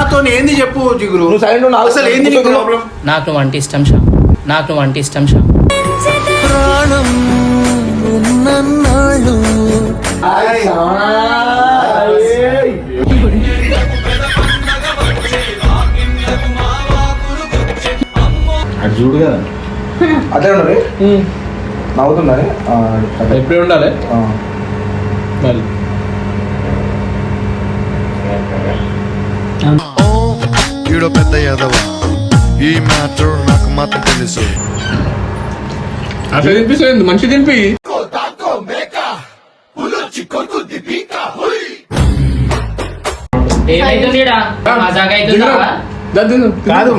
నాతో ఏంది చెప్పు జిగురు? నువ్వు సైలెంట్ ఉండు, ఆగు. అసలు ఏంది నీకు ప్రాబ్లం నాకు అంటే ఇష్టం షా నాకు అంటే ఇష్టం షా అది చూడు కదా. అట్లే ఉన్నది నవ్వుతున్నది ఆ, అట్లే. ఎప్పుడే ఉండాలి? ఆ. మరి. ఈడో పెద్ద యాదవ. ఈ మ్యాటర్ నాకు మాత్రం తెలుసు. అట్లా తినిపిస్తుంది మంచి తినిపి. కాదు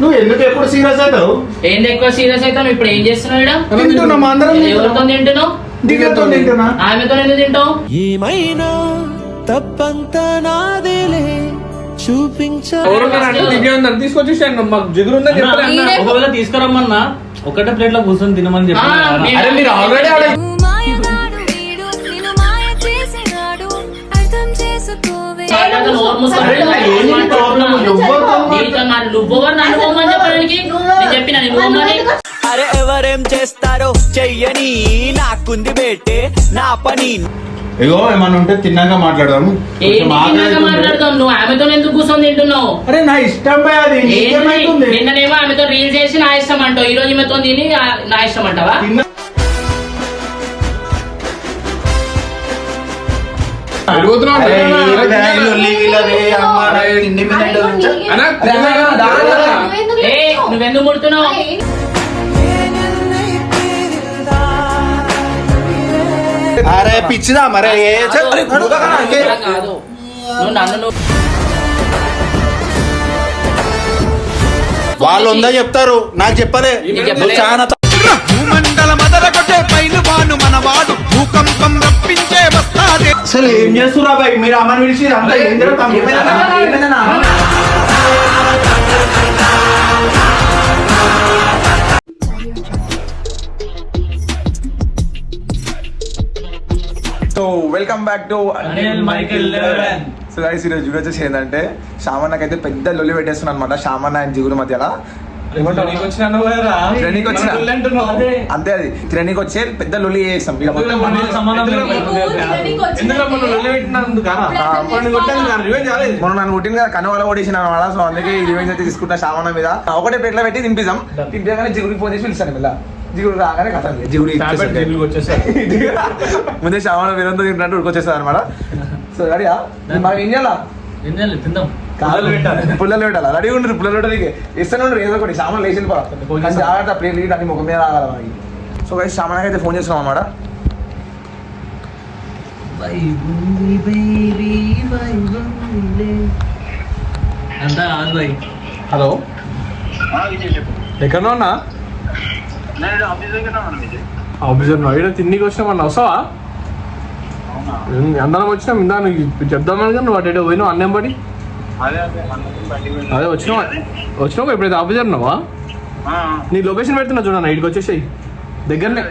నువ్వు ఎందుకు ఎప్పుడు సీరియస్ అవుతావు? ఏంది ఎక్కువ సీరియస్ అవుతావు? ఇప్పుడు ఏం చేస్తున్నావు ఈడ? తింటున్నాం అందరం ఎవరితో తింటున్నావు? దిగతో తింటున్నా. ఆమెతో ఎందుకు తింటావు? ఏమైనా తప్పంత నాదేలే. చూపించ తీసుకొచ్చేసాను మాకు జిగురు ఉందని. ఒకవేళ తీసుకురమ్మన్నా ఒకటే ప్లేట్లో కూర్చొని తినమని ఆల్రెడీ అరే, చెప్పిన అరే ఎవరేం చేస్తారో చెయ్యని నాకుంది బేటే నా పని. ఏమన్నా ఉంటే తిన్నాక మాట్లాడదాము. మాట్లాడతావు నువ్వు ఎందుకు కూర్చొని తింటున్నావు? అరే నా ఇష్టం భయ అది? నీకేమైతుంది నిన్ననేమో ఆమెతో రీల్ చేసి నా ఇష్టం అంటావు. ఈ రోజు ఈమెతో తిని ఆ- నా ఇష్టం అంటావా? వెళ్ళిపోతున్నావు అరే, అన్న. ఈరోజు ఈ లొల్లి గిల్లది, అమ్మ, అరే, తిండి మీద ఉండదు. అన్న, అరే, అన్న, అన్న, దా, దా, దా. ఏ నువ్వెందుకు ముడుతున్నావు? అరే పిచ్చిదా మరే? ఏ చె- అరే, నువ్వు కదా అంతే. అలా కాదు. నువ్వు నన్ను నువ్వు వాళ్ళు ఉందా చెప్తారు? నాకు చెప్పలే. నీకు నువ్వు చెప్పలే. చాలా త- భూమండల మదరగొట్టే పైలు బాను మనవాడు. భూకంపం రప్పించే వస్తాదే. అసలు ఏం చేస్తురా బాయ్? మీరు అమ్మని పిలిచి అంతా ఏం జరుగుతాం ఏమైందన్నా? So welcome back to Anil Michael eleven. So guys ఈరోజు వీడియో వచ్చేసి ఏంటంటే షామన్నకైతే పెద్ద లొల్లి పెట్టేస్తున్నాను అనమాట షామన్న అండ్ జిగురు మధ్యలో. వచ్చిన. అంతే అది. తిననీకి వచ్చే పెద్ద లొల్లి చేస్తాం. ఇక మొత్తం ఎందుకు మనకి సంబంధం లేదు. ఎందుకు మనం లొల్లి పెట్టినందుకు కాదా? ఆ, వాడిని కొట్టాను కానీ revenge కాలేదు. మనం నన్ను కొట్టింది కదా కన్ను వల్ల కొట్టేసిన అనమాట సో అందుకే ఈ రివెంజ్ అయితే తీసుకుంటా షామన్న మీద. ఒకటే ప్లేట్లో పెట్టి తినిపిద్దాం. తినిపించగానే జిగురికి ఫోన్ చేసి పిలుస్తాను ఇలా జిగురు రాగానే కథ జిగురు. ముందే శ్యామల వీరంతా తింటున్నట్టు ఉడికొచ్చేస్తుంది అనమాట సో రెడీయా? మనం ఏం చేయాలా ఏం చేయాలి? తిందాం. కాదు. పుల్లలు పెట్టాలి. రెడీ ఉండరు పుల్లలు పెట్టడానికి. ఇస్తూనే ఉండరు ఏదో ఒకటి. సామాన్ లేచి కానీ జాగ్రత్త ప్లేట్ అన్ని ముఖం మీద మనకి సో గైస్ సామాన్ అయితే ఫోన్ చేస్తున్నాం అంతా భయ్ హలో? ఎక్కడ ఉన్నా? ఆఫీసర్ ఇక్కడ తిన్నికి వచ్చినామన్నా వస్తావా? అందరం వచ్చినాం ఇందా నువ్వు చెప్దామని కానీ నువ్వు అటు పోయినావు అన్నం పడి అదే వచ్చినావు? వచ్చినావు? ఎప్పుడైతే ఆఫీసర్ ఉన్నావా నీ లొకేషన్ పెడుతున్నా చూడన్నా ఇటుకి వచ్చేసాయి. దగ్గరనే.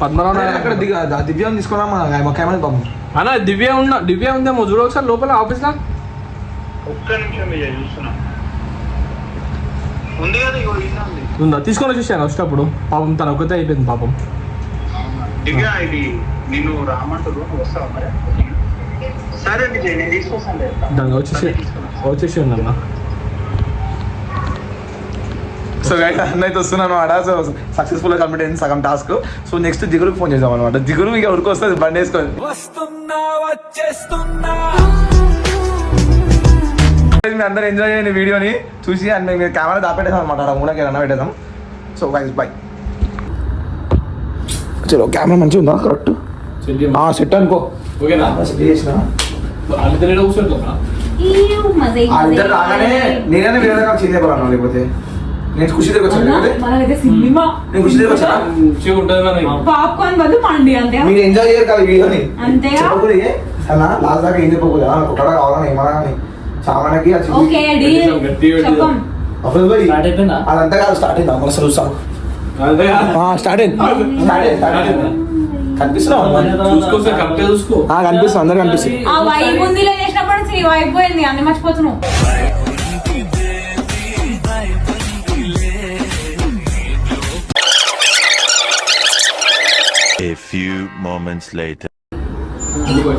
పద్మనాభ నగర్ అక్కడ దివ్యం తీసుకున్నాం మన మా కెమెరా పాపం. అన్న దివ్య ఉన్నా దివ్య ఉందేమో చూడ ఒకసారి లోపల ఆఫీస్లో. ఒక్క నిమిషం ఇయ్య చూస్తున్నా. ఉంది తీసుకొని వచ్చేసాను వచ్చేటప్పుడు. పాపం తన ఒక్కతే అయిపోయింది పాపం. దివ్య ఇది నేను రామంటారు వస్తావా మరి? సరే విజయ్ నేను తీసుకొస్తాను దాన్ని వచ్చేసి వచ్చేసి అన్న సో గైస్ అన్న అయితే వస్తున్నాను అనమాట సో సక్సెస్ఫుల్గా కంప్లీట్ అయింది సగం టాస్క్ సో నెక్స్ట్ జిగురుకి ఫోన్ చేద్దాం అనమాట జిగురు ఇక ఉరికి వస్తుంది బండి వేసుకొని. వస్తున్నా వచ్చేస్తున్నా. మీరు అందరూ ఎంజాయ్ చేయండి వీడియోని. చూసి అండ్ మేము కెమెరా దాపెట్టేసాం అనమాట మూలకి అన్న పెట్టేద్దాం. సో గైస్ బాయ్ చలో కెమెరా మంచిగా ఉందా? కరెక్ట్. సెట్ అనుకో. లేకపోతే? నేను ఖుషి దగ్గర మీరు. ఎంజాయ్ చేయరు కదా వీడియోని? చెప్పకూడదు అలా లాస్ట్ దాకా ఏం చెప్పకూడదు ఒకటా కావాలని స్టార్ట్ అయిపోయిందా? అదంతా కాదు స్టార్ట్ అయింది? అమలు చూస్తాం. స్టార్ట్ కనిపిస్తుంది అందరు కనిపిస్తుంది. ఆ వై బుందీలో చేసినప్పుడు నీ అయిపోయింది అన్ని మర్చిపోతున్నావు. A few moments later. ఎందుకు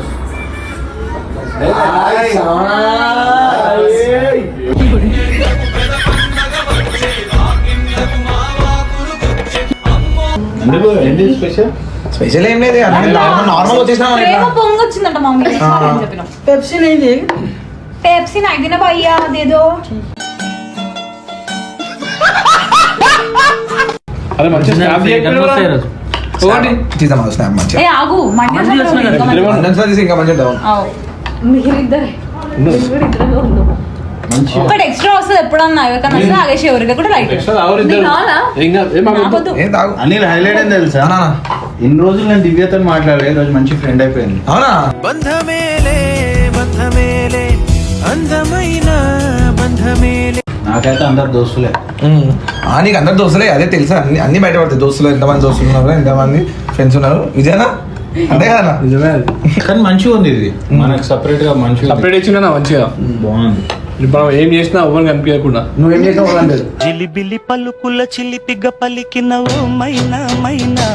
స్పెషల్ స్పెషల్ ఏం లేదు నార్మల్ వచ్చేసినాం మమ్మీ చెప్పిన. పెప్సీ నేది పెప్సీ భయ్యా అదేదో. అరే మంచి స్నాప్ ఒకటి తీద్దాం స్నాప్ ఏ ఆగు ఇంకా మీరిద్దరే. మీరిద్దరే ఒకటి ఎక్స్ట్రా వస్తుంది ఎప్పుడన్నా ఎవరికన్నా ఆగేసి ఎవరికి కూడా తాగు. అనిల్ హైలైట్ ఏం తెలుసా? ఇన్ని రోజులు నేను దివ్యతో మాట్లాడలే ఈ రోజు మంచి ఫ్రెండ్ అయిపోయింది. అవునా? బంధమేలే బంధమేలే అందమైన బంధమేలే. నాకైతే అందరు దోస్తులే. నీకు అందరు దోస్తులే అదే తెలుసా? అన్ని అన్ని బయట పడతాయి దోస్తులు ఎంతమంది దోస్తులు ఉన్నారు ఎంతమంది ఫ్రెండ్స్ ఉన్నారు. విజయనా? కదా నిజమే అది. కానీ మంచిగా ఉంది ఇది. మనకు సపరేట్గా మంచిగా ఉంది. సపరేట్ ఇచ్చిన మంచిగా. బాగుంది. మనం ఏం చేసినా ఎవరు కనిపించకుండా. నువ్వేం చేసావు అంటే జిలిబిలి పలుకుల చిలిపిగ పలికినవు మైనా మైనా.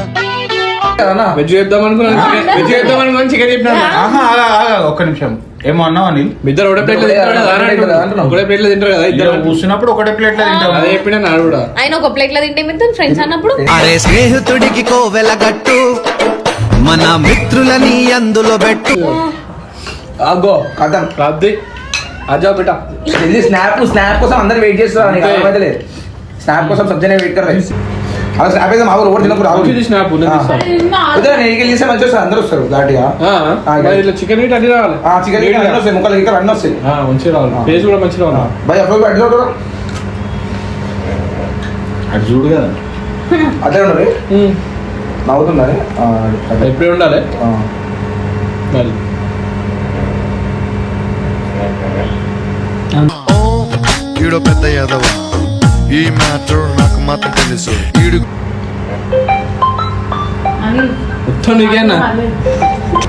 వెజ్ చేద్దాం అనుకున్నాను వెజ్ చేద్దాం అనుకున్నాను చికెన్ చెప్పినాను ఆహా ఆగా, ఆగా, ఒక్క నిమిషం. ఏమో అన్నావు అనిల్ ఇద్దరు ఒకటే ప్లేట్లో తింటారు కదా అని అంటున్నాను. ఒకటే ప్లేట్లో తింటారు కదా ఇద్దరు కూర్చున్నప్పుడు ఒకటే ప్లేట్లో తింటాం అదే చెప్పినా నాడు కూడా. ఆయన ఒక ప్లేట్లో తింటే ఫ్రెండ్స్ అన్నప్పుడు. అరే స్నేహితుడికి కోవెలగట్టు మన మిత్రులని అందులో పెట్టు. ఆగో కథం. రాద్ది. అజా బిడ్డ జల్దీ స్నాప్ స్నాప్ కోసం అందరు వెయిట్ చేస్తున్నారు నీకు అంతే. అర్థమైతే లేదు. స్నాప్ కోసం సబ్జెక్ట్ వెయిట్ కర్ అలా స్నాప్ అయితే మాకు రోడ్ తినప్పుడు రావు స్నాప్. వద్దురా, నేను ఇక్కడికి చేస్తే మంచిగా వస్తారు అందరూ వస్తారు ఘాటిగా. ఇట్లా చికెన్ ఇట్ అన్ని రావాలి. ఆ చికెన్ నీట్గా. అన్నీ వస్తాయి ముక్కలు ఇక్కడ అన్నీ వస్తాయి. ఆ, మంచిగా రావాలి. టేస్ట్ కూడా మంచిగా రావాలి. భయ అప్పుడు అడ్డు అటు చూడు కదా. అట్లే ఉండదు అట్లే. ఎప్పుడే ఉండాలి? ఆ. మరి. ఈడో పెద్ద యాదవ. ఈ మ్యాటర్ నాకు మాత్రం తెలుసు. ఈడు మొత్తం నీకేనా?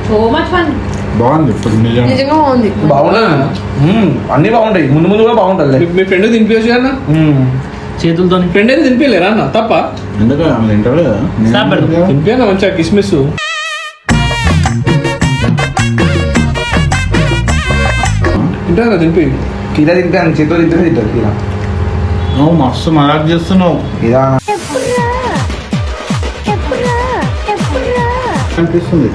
సో మచ్ ఫన్ బాగుంది నిజంగా. బాగుంది. మ్మ్. అన్నీ బాగుంటాయి. ముందు ముందు కూడా బాగుంటుంది మీ- మీ ఫ్రెండ్ తినిపించచ్చు కదా చేతులతో ఫ్రెండ్ అయితే తినిపించలేరా అన్న తప్ప? ఎందుకు ఆమె తింటాడు. తినిపించా మంచిగా కిస్మిస్? తింటారా తినిపి. కీరా తింటే చేతితో తింటే తింటారు కీరా. నువ్వు మస్తు మరాక్ చేస్తున్నావు. ఇదా. అనిపిస్తుంది.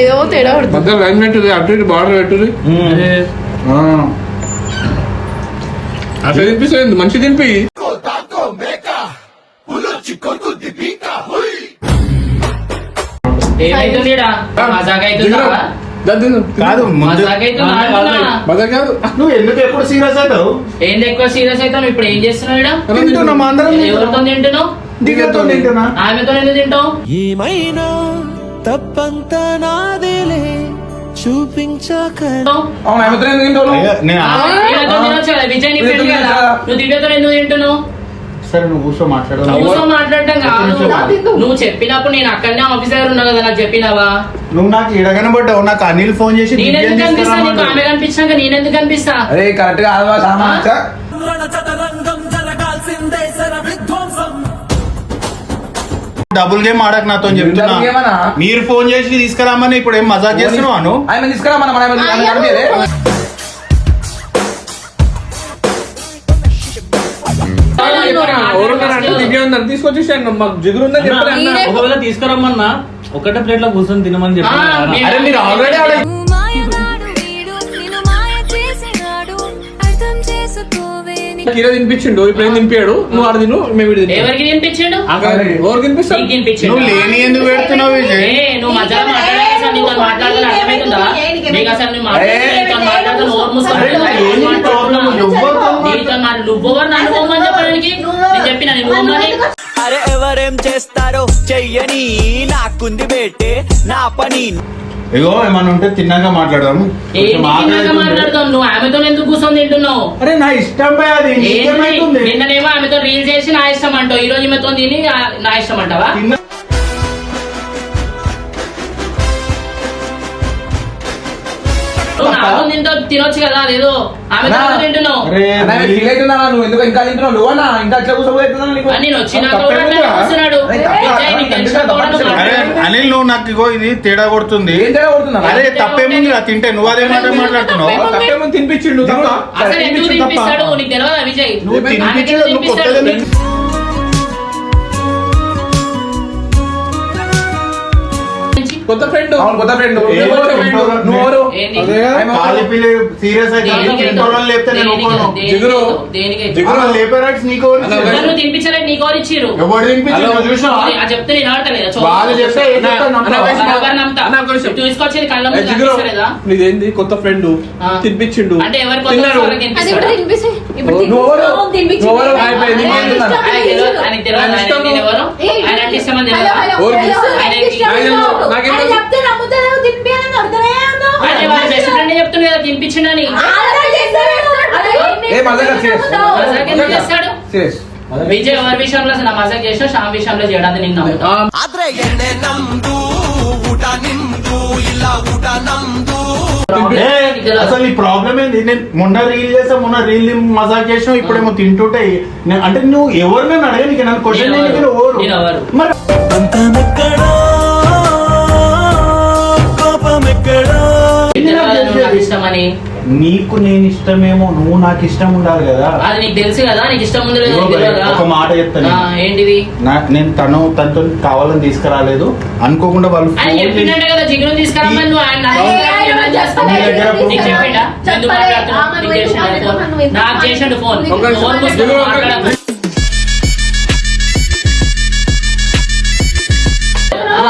ఏదో తేడా మధ్య లైన్ పెట్టుది అటు ఇటు బార్డర్ పెట్టుది. అట్లా తినిపిస్తుంది మంచి తినిపి. కాదు నువ్వు ఎందుకు ఎప్పుడు సీరియస్ అవుతావు? ఏంది ఎక్కువ సీరియస్ అవుతావు? ఇప్పుడు ఏం చేస్తున్నావు ఎవరితో తింటున్నావు? తింటున్నా ఆమెతో ఎందుకు తింటావు ఏమైనా తప్పంతా నాదేలే చూపించాక అవును ఎందుకు తింటావు నువ్వు దివ్యతో ఎందుకు తింటున్నావు? సరే నువ్వు కూర్చో మాట్లాడదాం. కూర్చో మాట్లాడటం కాదు. నువ్వు చెప్పినప్పుడు నేను అక్కడనే ఆఫీస్ దగ్గర ఉన్నా కదా నాకు చెప్పినావా? నువ్వు నాకు ఇడగనబడ్డావు నాకు అనిల్ ఫోన్ చేసి నేనెందుకు దివ్యం కనిపిస్తా? నీకు ఆమె. కనిపించాక నేనెందుకు కనిపిస్తా? అరే కరెక్ట్? డబుల్ గేమ్ ఆడక నాతో చెప్తున్నా? మీరు ఫోన్ చేసి తీసుకురామని ఇప్పుడు ఏం మజాక్ చేస్తున్నావు ఆయన తీసుకురా. దివ్య ఉందని తీసుకొచ్చేసాను మాకు జిగురు ఉందని చెప్పలే అన్న. ఒకవేళ తీసుకురమ్మన్నా ఒకటే ప్లేట్లో కూర్చొని తినమని చెప్పి ఆ, మీ- అరే మీరు ఆల్రెడీ ఆడ నువ్వు మాయగాడు వీడు నిన్ను మాయ చేసినాడు. అర్థం చేసుకోవే నీ కీర తినిపించిండు. ఇప్పుడు ఏం తినిపించాడు? నువ్వు ఆడ తిను మేము ఇటు తింటాం. ఎవరికి తినిపించాడు? ఆగా, ఎవరు తినిపిస్తారు నీకు తినిపించాడు? నువ్వు లేని ఎందుకు పెడుతున్నావు విజయ్? ఏ, నువ్వు మధ్యలో మాట్లాడాలి నీతో మాట్లాడాలని అర్థమవుతుందా నీకు అసలు నువ్వు మాట్లాడితే నీతో మాట్లాడితే నోరు మూసుకొని అరే, నాకు నేను ఏంది మాట్లాడుతున్నా. ప్రాబ్లం? ఎవ్వరితో నీతో మాట్లా- నువ్వెవరు నన్ను పోమని చెప్పడానికి నేను చెప్పిన నేను పోమని అరే ఎవరేం చేస్తారో చెయ్యని నాకుంది బేటే నా పని. ఇగో ఏమన్నా ఉంటే తిన్నాక మాట్లాడదాం ఏంటి కొంచెం తిన్నాక ఆకలి మాట్లాడతావు నువ్వు ఆమెతో ఎందుకు కూర్చొని తింటున్నావు? అరే నా ఇష్టం అది. ఏంటి? నీకేమైతుంది నిన్ననేమో ఆమెతో రీల్ చేసి నా ఇష్టం అంటావు. ఈ రోజు ఈమెతో తిని నా ఇష్టం అంటావా? తిన్న తింటో తినొచ్చు కదా అదేదో. ఆమె తింటున్నావు. నువ్వు ఎందుకు ఇంకా తింటున్నావు? నువ్వు అన్నా ఇంకా అట్లా కూర్చోబోతున్నా నీకు? అని నేను వచ్చినాక. అనిల్ నువ్వు నాకు ఇగో ఇది తేడా కొడుతుంది. తేడా కొడుతున్నా అరే తప్పేముంది రా తింటే నువ్వు అదే మాట మాట్లాడుతున్నావు? తప్పేమో తినిపించిండు తప్ప. అసలు ఎందుకు తినిపిస్తాడు? నీకు తెలియదా విజయ్? నువ్వు ఆమెకి తినిపించు ఎందుకు నువ్వు? కొత్తగా కొత్త ఫ్రెండ్ అవును కొత్త ఫ్రెండ్? నువ్వు పిల్లి సీరియస్ అయితే దేనికి ఇంట్లో వాళ్ళని లేపితే నేను దేనికి ఒప్పుకోను. దేనికి జిగురు. దేనికి జిగురు లేపే రైట్స్ నీకు ఎవరు ఇచ్చారు? మరి నువ్వు తినిపించలేదు నీకు ఎవరు ఇచ్చిర్రు ఎవరు తినిపించారు? నువ్వు చూసినావా? అది చెప్తే నేను ఆడతలేదా? వాళ్ళు. తీసుకొచ్చేది కళ్ళ ముందు కనిపిస్తలేదా? నీదేంది కొత్త ఫ్రెండ్. తినిపించిండు. అంటే ఎవరి తిన్నారు. అది తినిపిస్తే ఇప్పుడు అయిపోయింది? ఆయన ఇష్టం. ఆయన ఇష్టం అని తెలియదా? నాకేం ఆయన తెలుసు? చెప్తే నమ్ముతావు తినిపియాలని అర్థమే ఉందో. అదే వాళ్ళ బెస్ట్ ఫ్రెండ్ చెప్తుంది కదా తినిపించిండని ఆల్రెడీ చేశాడు. అదే, ఏ మజాక్ అది serious. నమ్ముతావు. మజాక్ ఎందుకు చేస్తాడు సీరియస్ విజయ్ ఎవరి విషయంలో అసలు మజాక్ చేసినా శ్యామ్ విషయంలో చేయడానికి నేను నమ్ముతా ಆದ್ರೆ ಎಣ್ಣೆ ನಮ್ದು ಊಟ ನಿಮ್ದು ಇಲ್ಲ ಊಟ ನಮ್ದು ఏ, అసలు ఈ ప్రాబ్లం ఏంది నేను మొన్న రీల్ చేసా మొన్న రీల్ మజాక్ చేసినావు ఇప్పుడేమో తింటుంటే నే- అంటే నువ్వు ఎవరు నన్ను అడగనికి నన్ను క్వశ్చన్ నేను చేయడానికి ఎవరు? నువ్వు నేను ఎవరు? మరి తెలియదా ఇష్టమని నీకు నేను ఇష్టమేమో నువ్వు నాకు ఇష్టం ఉండాలి కదా అది నీకు తెలుసు కదా నీకు ఇష్టం ఉంది లేదో నీకు తెలియదా? ఒక మాట చెప్తాను ఆ, ఏంటిది నా- నేను తను తనతో కావాలని తీసుకురాలేదు అనుకోకుండా వాళ్ళు ఆయన phone చెప్పిండంట కదా జిగురు తీసుకురమ్మని నువ్వు ఆయన నాకు అయ్యే, తీసుకురమ్మని ఆయన ఏమని చేస్తావు? నీ దగ్గర నీకు phone చెప్పిండా? చెప్పలే. ఎందుకు మాట్లాడుతున్నావు? ఆమె నీకు నువ్వు చేసిండా ఎందుకు ఫోన్? మాట్లాడుతున్నావు? నాకు చేసిండు ఫోన్ మాట్లాడకు.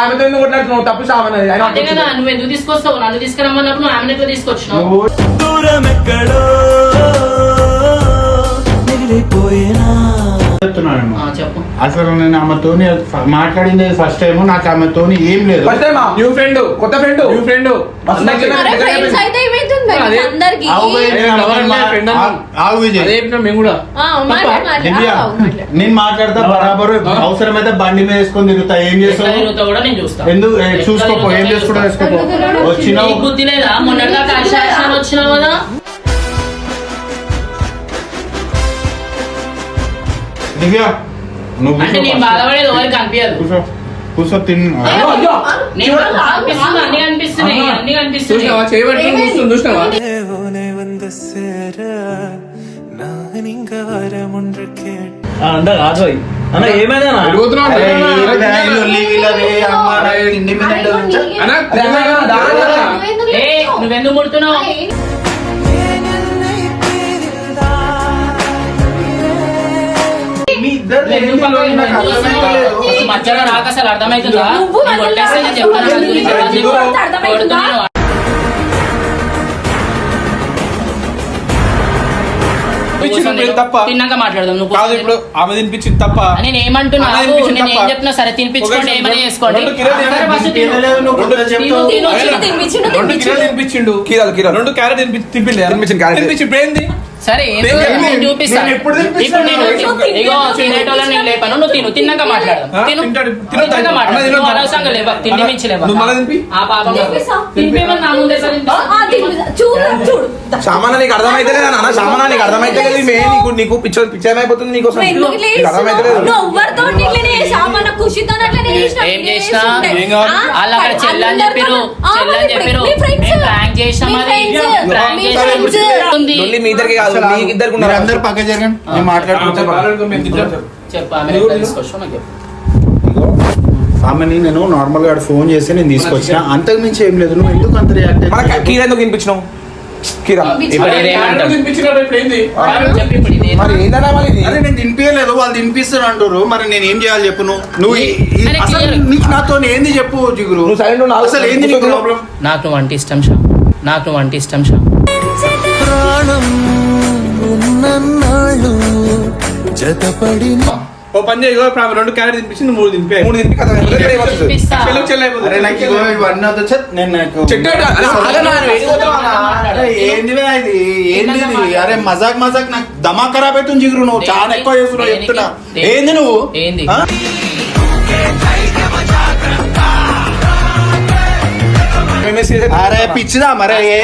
ఆమెతో ఎందుకు కొట్లాడుతున్నావు? తప్పు అదే కదా నువ్వు ఎందుకు తీసుకొస్తావు? నన్ను తీసుకురమ్మన్నప్పుడు నువ్వు ఆమెను ఎట్లా తీసుకొచ్చినావు? నువ్వు చెప్తున్నాను ఆ, చెప్పు. అసలు నేను ఆమెతో మాట్లాడింది ఫస్ట్ టైం నాకు ఆమెతో ఏం లేదు. ఫస్ట్ టైం న్యూ ఫ్రెండ్ కొత్త ఫ్రెండ్ న్యూ ఫ్రెండ్ నేను మాట్లాడతా బరాబరు. అవసరమైతే బండి మీద వేసుకొని తిరుగుతా. ఏం చేస్తావు? ఎందుకు? చూసుకోపో. ఏం. వేసుకోపో. వచ్చినావు? దివ్య నువ్వు అంటే నేను బాధపడేది ఎవరికి అనిపించదు కూర్చో. కూర్చో అయ్యో. నేను అనిపిస్తుంది అన్ని కనిపిస్తున్నాయి అన్ని కనిపిస్తున్నాయి. చూసినావా? చేయబట్టి చూస్తుంది చూసినావా? అంత కాదు. అవి. అన్న ఏమైందా వెళ్ళిపోతున్నావు అరే, మధ్యలో రాక అసలు అర్థమవుతుందా? చెప్తాను. తినిపించింది తిన్నాక మాట్లాడదాం. నువ్వు కాదు ఇప్పుడు ఆమె తినిపించింది తప్ప. నేను ఏమంటున్నా? తినిపించింది నేను ఏం. చెప్తున్నా? సరే తినిపించుకోండి ఏమని చేసుకోండి. రెండు తినిపించిండు, కీరాలు, కీరాలు. రెండు క్యారెట్ తినిపించింది, క్యారెట్. తినిపించి ఇప్పుడు ఏంది? సరే నేను- చూపిస్తాను? ఇప్పుడు నేను నువ్వు తిను, ఇగో నువ్వు తినేటోళ్ళని నేను లేపాను. నువ్వు తిను. తిన్నాక? తిను మాట్లాడు. అన్న, తినొద్దా? నువ్వు అనవసరంగా లేవా. తిండి అన్న, మించి లేవా. నువ్వు మళ్ళా తినిపి. ఆ పాపం తినిపిస్తా. తినిపిమని నా ముందే సార్ తినిపిస్తా. ఆ, తినిపిస్తా. చూడు చూడు. సామాన నీకు అర్థమైతలేదు అన్న సామాన నీకు అర్థమైతలేదు మే నీకు నీకు పిచ్చర్ పిచ్చర్ అయిపోతుంది నీకు అట్లనే చేసినావు. ఏం చేసినా? వాళ్ళు అక్కడ చెల్లని చెల్లని. మీ చేసినాం చేసినాం. ఇద్దరికి కాదు. అందరు పక్క జరగండి. నేను మాట్లాడుకుంటా ఆమెని నేను నార్మల్గా ఫోన్ చేసి నేను తీసుకొచ్చిన. అంతకు మించి ఏం లేదు. నువ్వు ఎందుకు అంత రియాక్ట్ మన కీర ఎందుకు వినిపించినావు? కీరా. మరి మరి నేను తినిపించలేదు వాళ్ళు తినిపిస్తారు అంటారు మరి నేను ఏం చేయాలి చెప్పు నువ్వు? అసలు. నీకు నాతో ఏంది చెప్పు జిగురు? నువ్వు సైలెంట్ ఉన్నావు అసలు ఏంది నీకు అంటే ఇష్టం షా? నాకు అంటే ఇష్టం షా? ఓ పని చేయి ఇప్పుడు రెండు క్యారెట్ మూడు తినిపి. మూడు తినిపి కదా చెల్లి అయిపోతుంది. నాకు ఇవన్నీ వద్దు నేను నాకు? అరే ఏంది ఇది? అరే మజాక్ మజాక్. నాకు దమా ఖరాబ్ అవుతుంది జిగురు నువ్వు? చాలా ఎక్కువ చేస్తున్నావు? చెప్తున్నా? ఏంది నువ్వు? ఏంది? అరే పిచ్చిదా మరే ఏ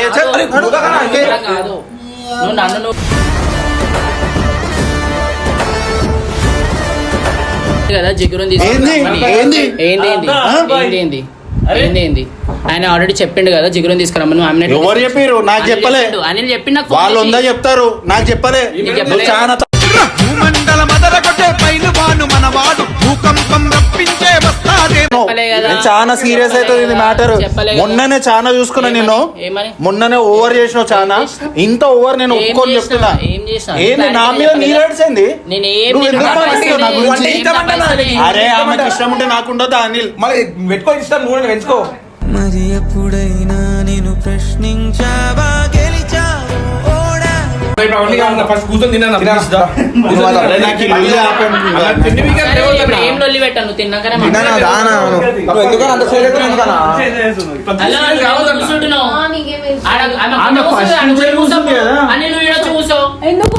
నన్ను కదా జిగురుని తీసుకురమ్మని. ఏంది? ఏంది? ఏంది ఏంది ఆ? ఏంది ఏంది ఏంది ఏంది ఆయన ఆల్రెడీ చెప్పిండు కదా జిగురుని తీసుకురమ్మని ఎవరు చెప్పిర్రు? నాకు చెప్పలే. అనిల్ చెప్పి నాకు వాళ్ళు ఉందా. చెప్తారు నాకు చెప్పలే చాలా చాలా సీరియస్ అవుతుంది ఇది మ్యాటర్. మొన్ననే చాలా చూసుకున్నా? నేను? మొన్ననే ఓవర్ చేసినావు చాలా ఇంత ఓవర్ నేను ఒప్పుకొని చేసినా? చెప్తున్నా ఏం చేసినా? ఏంది నా మీద చెప్పలే నీ కదా. ఏడ్చింది నేను ఏం నువ్వు నేను ఎందుకు నా మాట్లాడుతున్నావు నా పైసలే- గురించి? ఏం నా ఇష్టమంటే నాది. పైసలే? అరే ఆమెకి ఇష్టం ఉంటే నాకు ఉండదు అనిల్ మళ్ళీ పెట్టుకో ఇష్టం నువ్వు పెంచుకో మరి ఎప్పుడైనా నేను ప్రశ్నించావా ఫస్ట్ కూర్చొని తిన్నాను ఏం లొల్లి పెట్టాను తిన్నాకనే. ఎందుకు?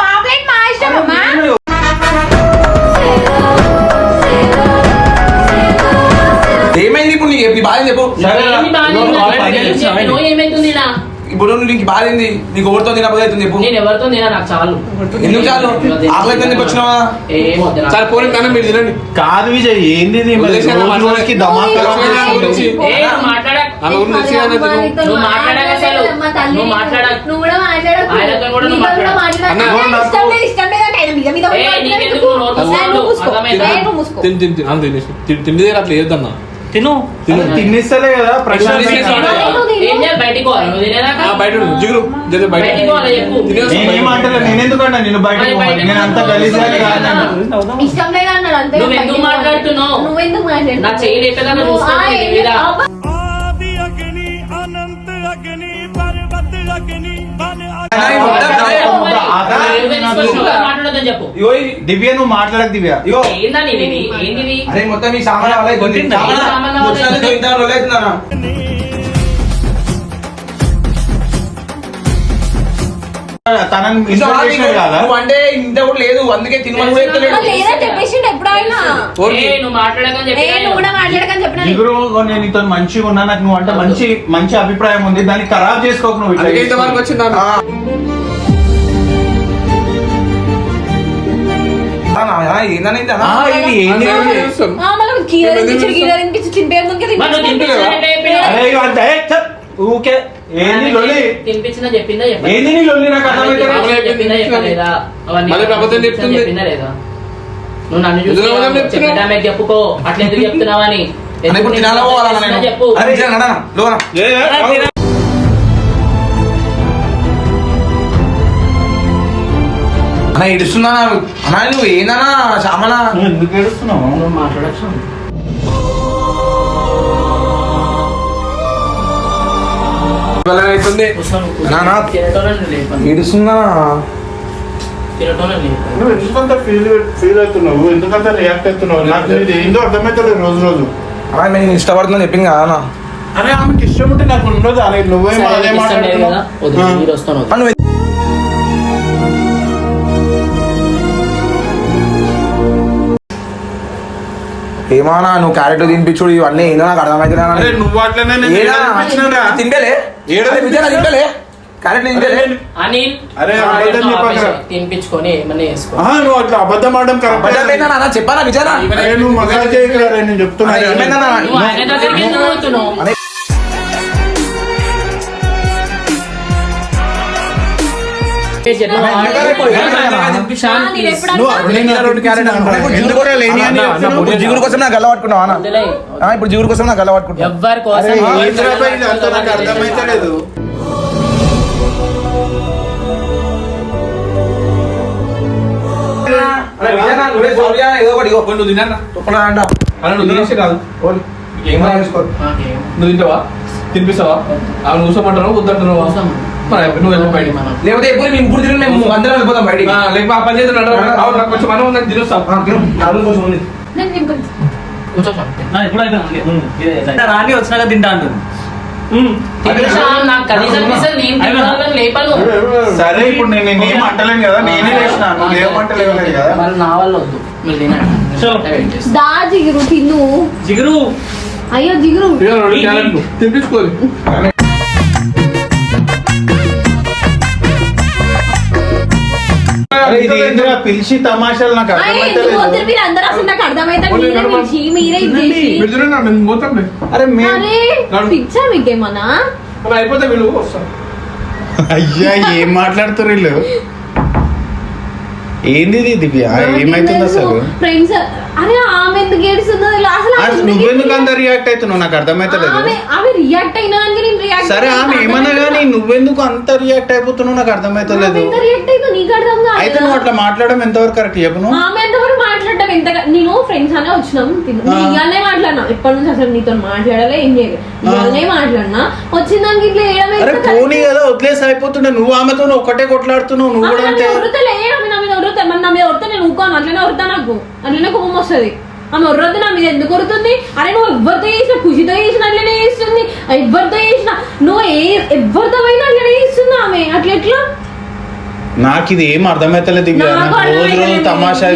మా ప్లేట్ మా ఇష్టం అమ్మా. ఏమైంది ఇప్పుడు నీకు? నీ బాధ చెప్పు ఇప్పుడు నీకు బాధ ఏంది? నీకు ఎవరితో తినబోదు అవుతుంది చెప్పు. నేను ఎవరితో తినా నాకు చాలు. ఎందుకు చాలు? ఆకలి ఎందుకు వచ్చినావా. సరే పోనీ కానీ మీరు తినండి. కాదు విజయ్ ఏంది తిండి దగ్గర అట్లా వేయొద్దన్న తిను తిను తిన్నిస్తలే కదా ప్రశాంత్ నువ్వు తినేదాకా? బయట. జిగురు. జల్ది బయట. పోవాలి చెప్పు. నేను నేను అంత. గలీజ్. ఇష్టం అంతే. నువ్వు ఎందుకు మాట్లాడుతున్నావు? నువ్వు ఎందుకు మాట్లాడుతున్నావు నీ దివ్య నువ్వు మాట్లాడక దివ్య. అరే మొత్తం ఈ సామాన్ అవుతుంది. కొట్టిందా? సామాన్ అంటే ఇంత కూడా లేదు అందుకే తినమని నేను నీతో మంచిగా ఉన్నా నాకు నువ్వు అంటే మంచి మంచి అభిప్రాయం ఉంది. దాన్ని ఖరాబ్ చేసుకోకు నువ్వు ఇంతవరకు వచ్చింది ఆ. అన్నా, ఆ, ఏందన్నా ఇది అన్నా? ఆ, ఇది ఏంది ఆ, మనం కీర తినిపించి కీర తినిపించి తినిపే ముందుకే మరి నువ్వు తినిపించి తినిపించినట్టే చెప్పినా? అరే ఇవి అంతే. చెప్. ఊకే. ఏంది లొల్లి? తినిపించిందా చెప్పిందా చెప్పలేదా? ఏంది నీ లొల్లి? నాకు అర్థమైతే తినిపించిందా చెప్పిందా చెప్పలేదా? అవన్నీ మళ్ళీ అబద్ధం చెప్తుంది. చెప్పిందా లేదా? నువ్వు నన్ను చూసి ఎందుకు అబద్ధం చెప్తున్నావు? చెప్పేటామె చెప్పుకో అట్లా ఎందుకు చెప్తున్నావని అన్న? చెప్పు. అన్నా, ఇడుస్తున్నా నువ్వు ఏందన్నా సామానా నువ్వు ఎందుకు ఏడుస్తున్నావు? మాట్లాడచ్చు. అవుతుంది నువ్వు ఎందుకంత ఫీల్ ఫీల్ అవుతున్నావు? ఎందుకంత రియాక్ట్ అవుతున్నావు? నాకు ఇది ఏందో అర్థమవుతలేదు రోజు రోజు. అన్నా నేను ఇష్టపడుతున్నా చెప్పింది కదా అరే ఆమెకి ఇష్టం ఉంటే నాకు ఉండదు అరే నువ్వేం సరే, ఏమన్నా నువ్వు క్యారెట్ తినిపించుడు ఇవన్నీ ఏందో నాకు అర్థమైతే అరే నువ్వు తినిపించుకొని అట్లా అబద్ధం ఆడడం కరెక్ట్ చెప్పానా విజయనా? అరే నువ్వు మసాలా చేయగలరా నేను చెప్తున్నా. జిగురు కోసం నాకు గల్ల పట్టుకున్నావా ఇప్పుడు జిగురు కోసం నాకు గల్ల పట్టుకుంటావు కోసం నువ్వు తింటావా? తినిపిస్తావా? ఆమె కూర్చోమంటావు వద్దంటున్నావా? నువ్వు మనం. లేకపోతే ఎప్పుడు మేము ఇప్పుడు తిరిగి మేము అందరం వెళ్ళిపోతాం బయటికి. లేకపోతే ఆ పని చేస్తున్నాడు. అవును నాకు కొంచెం మనం ఉందని కొంచెం. ఉంది. రాని వచ్చినాక తింటా అంటుంది. సరే ఇప్పుడు నేను నేనేం అంటలేను కదా నేనే కదా. మరి నా వల్ల వద్దు. మీరు తినండి. దా జిగురు తిను. జిగురు. అయ్యో జిగురు. ఇక ఇది ఏందిరా పిలిచి తమాషాలు నాకు మీరు అందరూ అసలు అర్థమైతే మీరే నడమ. పిలిచి మీరే ఇది చేసి మీరు చూడండి నేను పోతాంలే అరే. పిచ్చా మీకేమన్నా అయిపోతే వీళ్ళు అయ్యా ఏం మాట్లాడుతారు వీళ్ళు? ఏంది దివ్య ఏమైతుంది అసలు? ఫ్రెండ్స్ అరే ఆమె ఎందుకు ఏడుస్తుందో తెలియదు. అసలు నువ్వెందుకు అంత? రియాక్ట్ అవుతున్నావు? నాకు అర్థమైతలేదు. ఆమె రియాక్ట్ అయినా నేను రియాక్ట్ సరే ఆమె ఏమన్నా కానీ నువ్వెందుకు అంత రియాక్ట్ అయిపోతున్నావు? నాకు అర్థమైతలేదు. అయితే నువ్వు అట్లా మాట్లాడడం ఎంతవరకు కరెక్ట్ చెప్పను? ఆమె ఎంతవరకు మాట్లాడటం ఎంత నేను ఫ్రెండ్స్ అనే వచ్చినాం. ఇవాళనే మాట్లాడినా. ఎప్పటి నుంచి అసలు నీతో మాట్లాడలే ఏం చేయలేదు. ఇవాళనే మాట్లాడినా. వచ్చిన దానికి ఇట్లా ఎంత పోనీ కదా వదిలేసి అయిపోతుండే. నువ్వు ఆమెతో ఒకటే కొట్లాడుతున్నావు. నువ్వు కూడా అంతే. మీద మరి నా మీద ఉరితే నేను ఊకోను అట్లనే ఉరుతా నాకు. అట్లనే కోపం వస్తుంది. ఆమె ఉర్రద్దు నా మీద ఎందుకు ఉరుతుంది అరే నువ్వు ఎవరితో చేసిన ఖుషితో చేసిన అట్లనే చేస్తుంది. ఎవరితో చేసిన నువ్వు ఏ ఎవరితో అయినా అట్లనే చేస్తుంది ఆమె. అట్లా ఎట్లా నాకు ఇది ఏం అర్థమైతలేదు. రోజు రోజు. తమాషా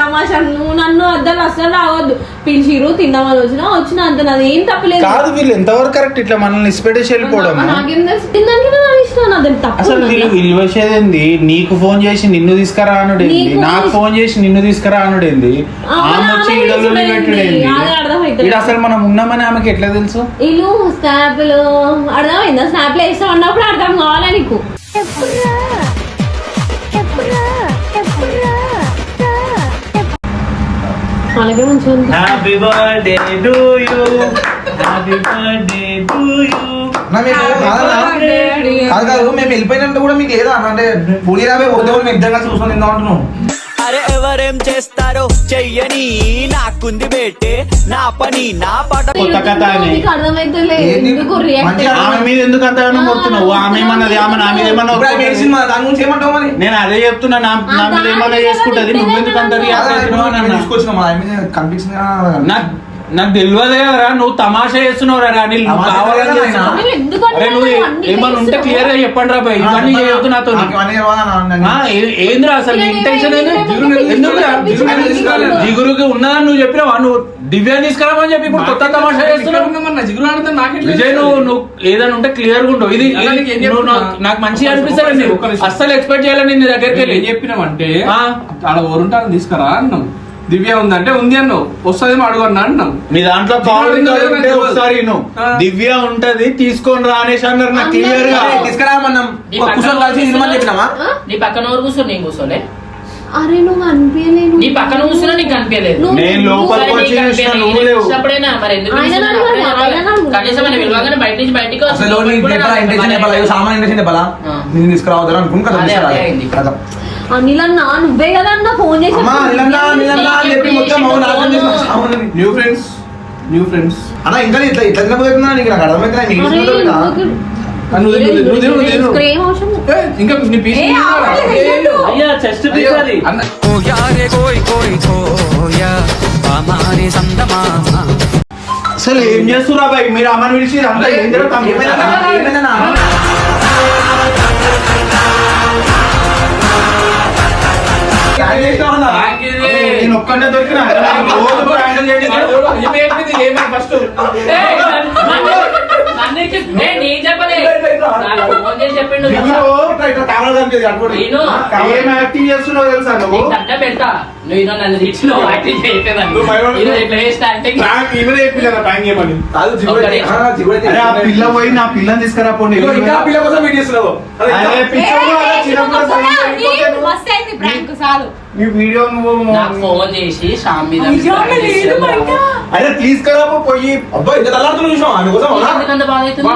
తమాషా? నువ్వు నన్ను అద్దలు అస్సలు రావద్దు. పిలిచిరు తిందామని వచ్చినా వచ్చిన అంత. నాది ఏం తప్పలేదు కాదు వీళ్ళు ఎంతవరకు కరెక్ట్? ఇట్లా మనల్ని ఇసిపెట్టేసి వెళ్ళిపోవడం నాకేం తెలుసు. తినడానికి నా ఇష్టం నాది తప్పు అసలు. వీళ్ళు విలువసేదేంది నీకు ఫోన్ చేసి నిన్ను తీసుకురా అనుడేంది? నీకు నాకు ఫోన్ చేసి నిన్ను తీసుకురా అనుడేంది? ఆమె వచ్చి తీసుకుపోయింది. పెట్టుడేంది. ఈడ అసలు మనం ఉన్నామని ఆమెకి ఎట్లా తెలుసు? ఇల్లు స్నాప్లు అర్థమైందా? స్నాప్లు వేస్తా ఉన్నప్పుడు అర్థం కావాలా నీకు? అలాగే happy birthday to you happy birthday to you? కాదు మేము వెళ్ళిపోయినట్టు కూడా మీకు లేదా? అంటే పులిరావే పోతే కూడా మేము ఇద్దరు కలిసి కూర్చొని తిందాం అంటున్నాం. అరే ఎవరేం చేస్తారో చెయ్యని నాకుంది బేటే నా పని నా పట. కొత్త కథ అని. నీకు అర్థమైతలే. ఏంది? ఎందుకు రియాక్ట్ మంచిగా ఆమె మీద ఎందుకు ఆమె ఏమన్నది? ఆమె నా మీద ఏమన్నా ఇప్పుడు ఆమె ఏడ్చింది మరి, దాని గురించి ఏమంటావు మరి? నేను అదే చెప్తున్నా నా నా మీద ఏమన్నా చేసుకుంటది? నువ్వెందుకు అంత రియాక్ట్ అవుతున్నావు అని అన్నా. తీసుకొచ్చినాం మా ఆమె కనిపించింది నాకు నాకు తెలియదు కదరా నువ్వు తమాషా చేస్తున్నావు రా అనిల్ నువ్వు కావాలని చేస్తున్నావు. అరే నువ్వు ఏమన్నా ఉంటే. క్లియర్గా చెప్పండి రా బాయ్. ఇవన్నీ చేయొద్దు నాతో నాకు ఏందిరా అసలు? నీ ఇంటెన్షన్ ఎందుకురా. జిగురుకి ఉన్నదని నువ్వు చెప్పినావా? నువ్వు దివ్యాన్ని తీసుకురామని చెప్పి ఇప్పుడు కొత్త తమాషా చేస్తున్నావు. నా జిగురు ఆడితే నాకెట్లా విజయ్ నువ్వు నువ్వు ఏదైనా ఉంటే క్లియర్గా ఉండవు. ఇది అలా నీకు నువ్వు? నాకు- నాకు మంచిగా ఒక్క నిమిషం. అస్సలు ఎక్స్పెక్ట్ చేయాలని నీ దగ్గరికి ఏం వెళ్ళి. చెప్పినామంటే ఆ. ఆడ ఓరుంటాను తీసుకురా అన్నాం దివ్య ఉందంటే ఉంది అన్నావు. వస్తుందేమో అడుగు అన్నా అన్నాం మీ దాంట్లో ఒకసారి. దివ్య ఉంటది తీసుకొని రా అనేసి అన్నారు నాకు క్లియర్గా. తీసుకురామన్నాం. కూర్చొని కలిసి చెప్పినామా? నీ పక్కన ఎవరు కూర్చో నేను కూర్చోలే. అరే నువ్వు అనిపించలేదు. నీ పక్కన కూర్చున్నా నీకు కనిపించలేదు నువ్వు- నేను లోపలికి వచ్చి చూసినప్పుడైనా మరి ఎందుకు. కనీసం బయట నుంచి బయటికి అసలు సామాన్ ఇంటెన్షన్ చెప్పాలా. నేను తీసుకురావద్దు అనుకుని కదా అదే, తీసుకురాలి. అదే అయింది. కదా. అనిల్ అన్న నువ్వే కదా అన్న ఫోన్ చేసి. న్యూ ఫ్రెండ్స్ న్యూ ఫ్రెండ్స్ అన్న ఇంకా ఇట్లా ఇట్లా తినబోతున్నా నీకు? నాకు అర్థమైతే నీకు ఇంకా నీ పీస్? అయ్యా. చెస్ట్ అయ్యో, అది ఓ యారే కోయ్ కోయ్ కోయా హమారే సందమా. అసలు ఏం చేస్తురా బాయ్? మీరు అమ్మని పిలిచి అంతా ఏం జరుగుతాం ఏమైందన్నా? నేను ఒక్కనే దొరికినా? రోజు ప్రాంగల్ చేయడానికి ఏమి చెప్పింది? ఏమని first? ఏయ్, నన్ను- నన్ను చెప్పి- ఏయ్, నేను చెప్పలే నాకు ఫోన్ చేసి చెప్పిండు యాక్టింగ్ చేస్తున్నావు తెలుసా నువ్వు? దండ పెడతా. నువ్వు ఈరోజు నన్ను తెచ్చినావు యాక్టింగ్. ఈరోజు ఎట్లా చేస్తా అంటే పిల్ల పోయి నా పిల్లని తీసుకురా పోండి ఇదిగో ఇంకా ఆ పిల్ల కోసం వెయిట్ చేస్తున్నావు అరే, వీడియో నువ్వు ఫోన్ చేసి షామ్ మీద తీసుకురా పోయి. అబ్బాయి ఇంత తల్లాడుతున్నా చూసినావు? ఆమె కోసం అవునా? ఎందుకంత బాధ అవుతుంది?